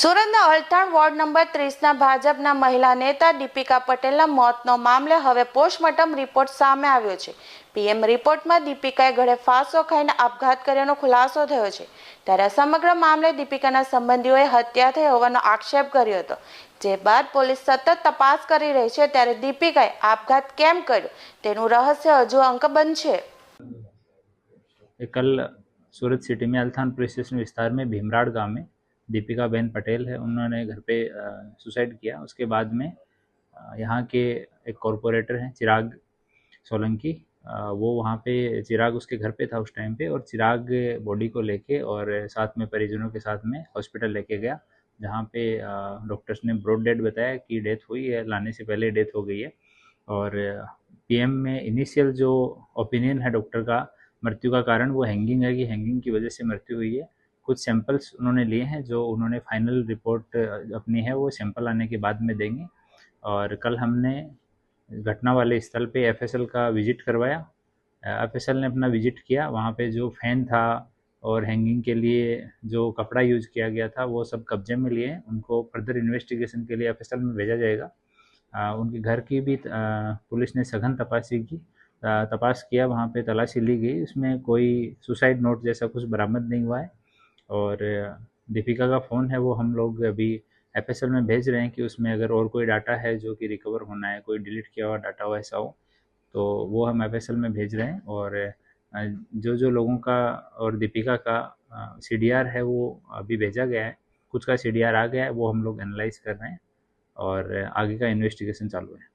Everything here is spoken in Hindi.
સુરતના અલથાણ વોર્ડ નંબર ત્રીસના ભાજપના મહિલા નેતા દીપિકા પટેલના મોતનો મામલે હવે પોસ્ટમોર્ટમ રિપોર્ટ સામે આવ્યો છે. પીએમ રિપોર્ટમાં દીપિકાએ ઘરે ફાંસો ખાઈને આપઘાત કર્યાનો ખુલાસો થયો છે. ત્યારે સમગ્ર મામલે દીપિકાના સંબંધીઓએ હત્યા થઈ હોવાનો આક્ષેપ કર્યો હતો. જે બાદ પોલીસ સતત તપાસ કરી રહી છે ત્યારે દીપિકાએ આપઘાત કેમ કર્યો? તેનું રહસ્ય હજુ અંકબંધ છે. કલ સુરત સિટીમાં અલથાણ પોલીસ સ્ટેશન ભીમરાડ ગામે दीपिका बहन पटेल है, उन्होंने घर पे सुसाइड किया। उसके बाद में यहाँ के एक कॉरपोरेटर हैं, चिराग सोलंकी। वो वहाँ पे, चिराग उसके घर पे था उस टाइम पे और चिराग बॉडी को लेके और साथ में परिजनों के साथ में हॉस्पिटल लेके गया, जहाँ पे डॉक्टर्स ने ब्रॉड डेड बताया कि डेथ हुई है, लाने से पहले डेथ हो गई है। और पीएम में इनिशियल जो ओपिनियन है डॉक्टर का, मृत्यु का कारण, वो हैंगिंग है कि हैंगिंग की वजह से मृत्यु हुई है। कुछ सैंपल्स उन्होंने लिए हैं जो उन्होंने फाइनल रिपोर्ट अपनी है वो सैंपल आने के बाद में देंगे। और कल हमने घटना वाले स्थल पे एफएसएल का विज़िट करवाया। एफएसएल ने अपना विज़िट किया। वहाँ पे जो फ़ैन था और हैंगिंग के लिए जो कपड़ा यूज़ किया गया था वो सब कब्जे में लिए। उनको फर्दर इन्वेस्टिगेशन के लिए एफएसएल में भेजा जाएगा। अ, उनके घर की भी अ, पुलिस ने सघन तपासी की। तपास किया वहाँ पे तलाशी ली गई। उसमें कोई सुसाइड नोट जैसा कुछ बरामद नहीं हुआ है। और दीपिका का फ़ोन है वो हम लोग अभी एफएसएल में भेज रहे हैं कि उसमें अगर और कोई डाटा है जो कि रिकवर होना है, कोई डिलीट किया हुआ डाटा हो ऐसा हो तो वो हम एफएसएल में भेज रहे हैं और जो जो लोगों का और दीपिका का सीडीआर है वो अभी भेजा गया है, कुछ का सीडीआर आ गया है, वो हम लोग एनालाइज कर रहे हैं और आगे का इन्वेस्टिगेशन चालू है।